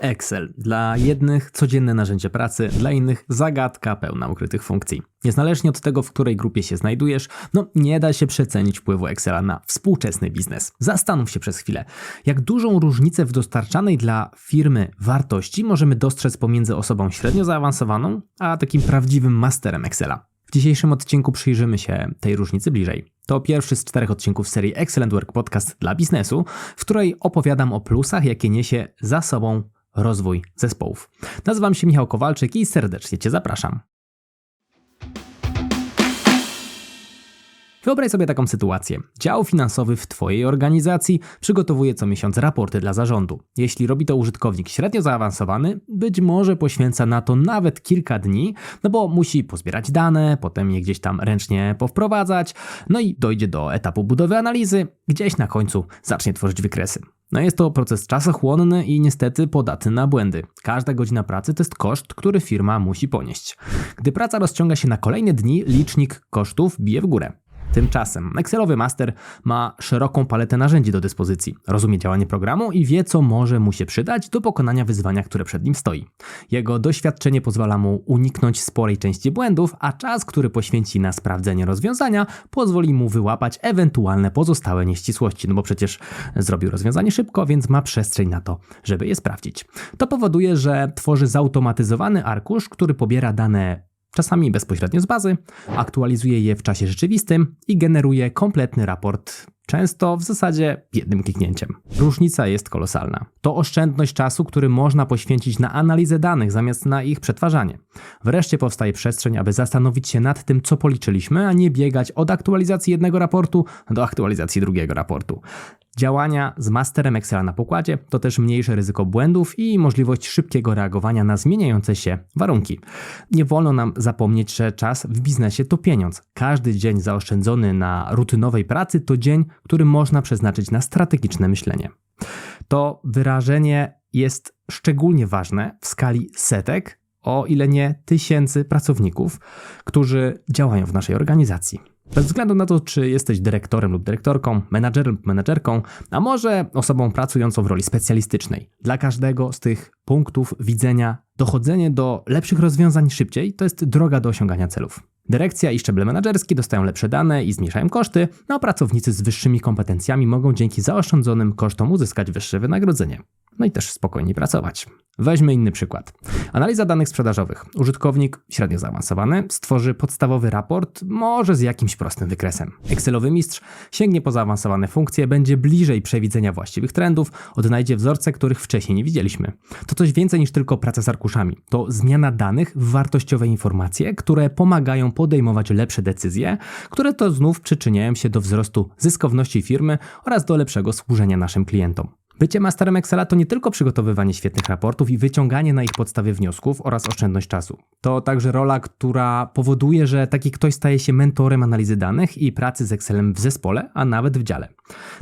Excel. Dla jednych codzienne narzędzie pracy, dla innych zagadka pełna ukrytych funkcji. Niezależnie od tego, w której grupie się znajdujesz, no nie da się przecenić wpływu Excela na współczesny biznes. Zastanów się przez chwilę, jak dużą różnicę w dostarczanej dla firmy wartości możemy dostrzec pomiędzy osobą średnio zaawansowaną, a takim prawdziwym masterem Excela. W dzisiejszym odcinku przyjrzymy się tej różnicy bliżej. To pierwszy z czterech odcinków serii Excellent Work Podcast dla biznesu, w której opowiadam o plusach, jakie niesie za sobą rozwój zespołów. Nazywam się Michał Kowalczyk i serdecznie Cię zapraszam. Wyobraź sobie taką sytuację. Dział finansowy w Twojej organizacji przygotowuje co miesiąc raporty dla zarządu. Jeśli robi to użytkownik średnio zaawansowany, być może poświęca na to nawet kilka dni, no bo musi pozbierać dane, potem je gdzieś tam ręcznie powprowadzać, no i dojdzie do etapu budowy analizy, gdzieś na końcu zacznie tworzyć wykresy. No jest to proces czasochłonny i niestety podatny na błędy. Każda godzina pracy to jest koszt, który firma musi ponieść. Gdy praca rozciąga się na kolejne dni, licznik kosztów bije w górę. Tymczasem Excelowy Master ma szeroką paletę narzędzi do dyspozycji, rozumie działanie programu i wie, co może mu się przydać do pokonania wyzwania, które przed nim stoi. Jego doświadczenie pozwala mu uniknąć sporej części błędów, a czas, który poświęci na sprawdzenie rozwiązania, pozwoli mu wyłapać ewentualne pozostałe nieścisłości, no bo przecież zrobił rozwiązanie szybko, więc ma przestrzeń na to, żeby je sprawdzić. To powoduje, że tworzy zautomatyzowany arkusz, który pobiera dane czasami bezpośrednio z bazy, aktualizuje je w czasie rzeczywistym i generuje kompletny raport często w zasadzie jednym kliknięciem. Różnica jest kolosalna. To oszczędność czasu, który można poświęcić na analizę danych zamiast na ich przetwarzanie. Wreszcie powstaje przestrzeń, aby zastanowić się nad tym, co policzyliśmy, a nie biegać od aktualizacji jednego raportu do aktualizacji drugiego raportu. Działania z masterem Excela na pokładzie to też mniejsze ryzyko błędów i możliwość szybkiego reagowania na zmieniające się warunki. Nie wolno nam zapomnieć, że czas w biznesie to pieniądz. Każdy dzień zaoszczędzony na rutynowej pracy to dzień, który można przeznaczyć na strategiczne myślenie. To wyrażenie jest szczególnie ważne w skali setek, o ile nie tysięcy pracowników, którzy działają w naszej organizacji. Bez względu na to, czy jesteś dyrektorem lub dyrektorką, menadżerem lub menadżerką, a może osobą pracującą w roli specjalistycznej. Dla każdego z tych punktów widzenia dochodzenie do lepszych rozwiązań szybciej to jest droga do osiągania celów. Dyrekcja i szczeble menedżerskie dostają lepsze dane i zmniejszają koszty, no a pracownicy z wyższymi kompetencjami mogą dzięki zaoszczędzonym kosztom uzyskać wyższe wynagrodzenie. No i też spokojniej pracować. Weźmy inny przykład. Analiza danych sprzedażowych. Użytkownik średnio zaawansowany stworzy podstawowy raport, może z jakimś prostym wykresem. Excelowy mistrz sięgnie po zaawansowane funkcje, będzie bliżej przewidzenia właściwych trendów, odnajdzie wzorce, których wcześniej nie widzieliśmy. To coś więcej niż tylko praca z arkuszami. To zmiana danych w wartościowe informacje, które pomagają podejmować lepsze decyzje, które to znów przyczyniają się do wzrostu zyskowności firmy oraz do lepszego służenia naszym klientom. Bycie masterem Excela to nie tylko przygotowywanie świetnych raportów i wyciąganie na ich podstawie wniosków oraz oszczędność czasu. To także rola, która powoduje, że taki ktoś staje się mentorem analizy danych i pracy z Excelem w zespole, a nawet w dziale.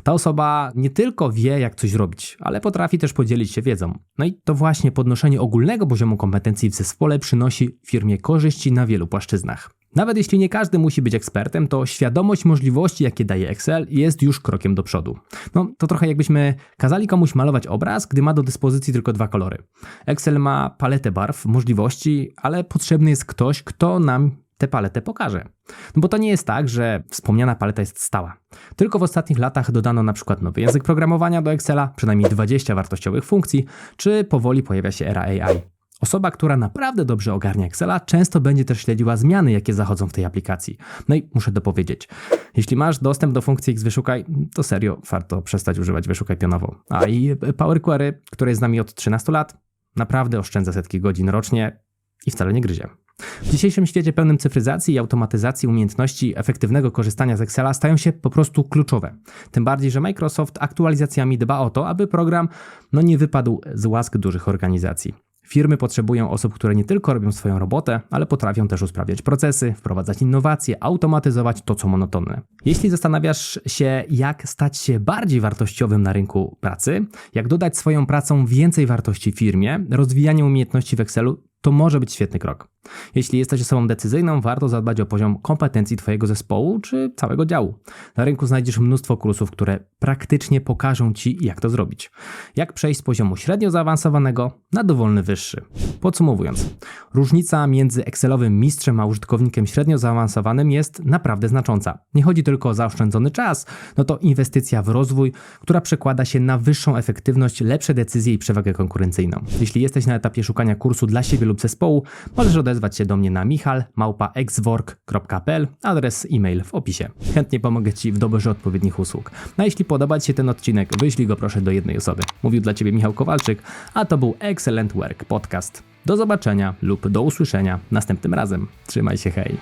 Ta osoba nie tylko wie, jak coś robić, ale potrafi też podzielić się wiedzą. No i to właśnie podnoszenie ogólnego poziomu kompetencji w zespole przynosi firmie korzyści na wielu płaszczyznach. Nawet jeśli nie każdy musi być ekspertem, to świadomość możliwości, jakie daje Excel, jest już krokiem do przodu. No, to trochę jakbyśmy kazali komuś malować obraz, gdy ma do dyspozycji tylko dwa kolory. Excel ma paletę barw, możliwości, ale potrzebny jest ktoś, kto nam tę paletę pokaże. No bo to nie jest tak, że wspomniana paleta jest stała. Tylko w ostatnich latach dodano na przykład nowy język programowania do Excela, przynajmniej 20 wartościowych funkcji, czy powoli pojawia się era AI. Osoba, która naprawdę dobrze ogarnia Excela, często będzie też śledziła zmiany, jakie zachodzą w tej aplikacji. No i muszę dopowiedzieć, jeśli masz dostęp do funkcji X wyszukaj, to serio warto przestać używać wyszukaj pionowo. A i Power Query, które jest z nami od 13 lat, naprawdę oszczędza setki godzin rocznie i wcale nie gryzie. W dzisiejszym świecie pełnym cyfryzacji i automatyzacji umiejętności efektywnego korzystania z Excela stają się po prostu kluczowe. Tym bardziej, że Microsoft aktualizacjami dba o to, aby program no, nie wypadł z łask dużych organizacji. Firmy potrzebują osób, które nie tylko robią swoją robotę, ale potrafią też usprawniać procesy, wprowadzać innowacje, automatyzować to, co monotonne. Jeśli zastanawiasz się, jak stać się bardziej wartościowym na rynku pracy, jak dodać swoją pracą więcej wartości firmie, rozwijanie umiejętności w Excelu to może być świetny krok. Jeśli jesteś osobą decyzyjną, warto zadbać o poziom kompetencji Twojego zespołu czy całego działu. Na rynku znajdziesz mnóstwo kursów, które praktycznie pokażą Ci, jak to zrobić. Jak przejść z poziomu średnio zaawansowanego na dowolny wyższy. Podsumowując, różnica między Excelowym mistrzem a użytkownikiem średnio zaawansowanym jest naprawdę znacząca. Nie chodzi tylko o zaoszczędzony czas, no to inwestycja w rozwój, która przekłada się na wyższą efektywność, lepsze decyzje i przewagę konkurencyjną. Jeśli jesteś na etapie szukania kursu dla siebie lub zespołu, możesz odezwać się do mnie na michal.exwork.pl, adres e-mail w opisie. Chętnie pomogę Ci w doborze odpowiednich usług. A jeśli podoba Ci się ten odcinek, wyślij go proszę do jednej osoby. Mówił dla Ciebie Michał Kowalczyk, a to był Excellent Work Podcast. Do zobaczenia lub do usłyszenia następnym razem. Trzymaj się, hej!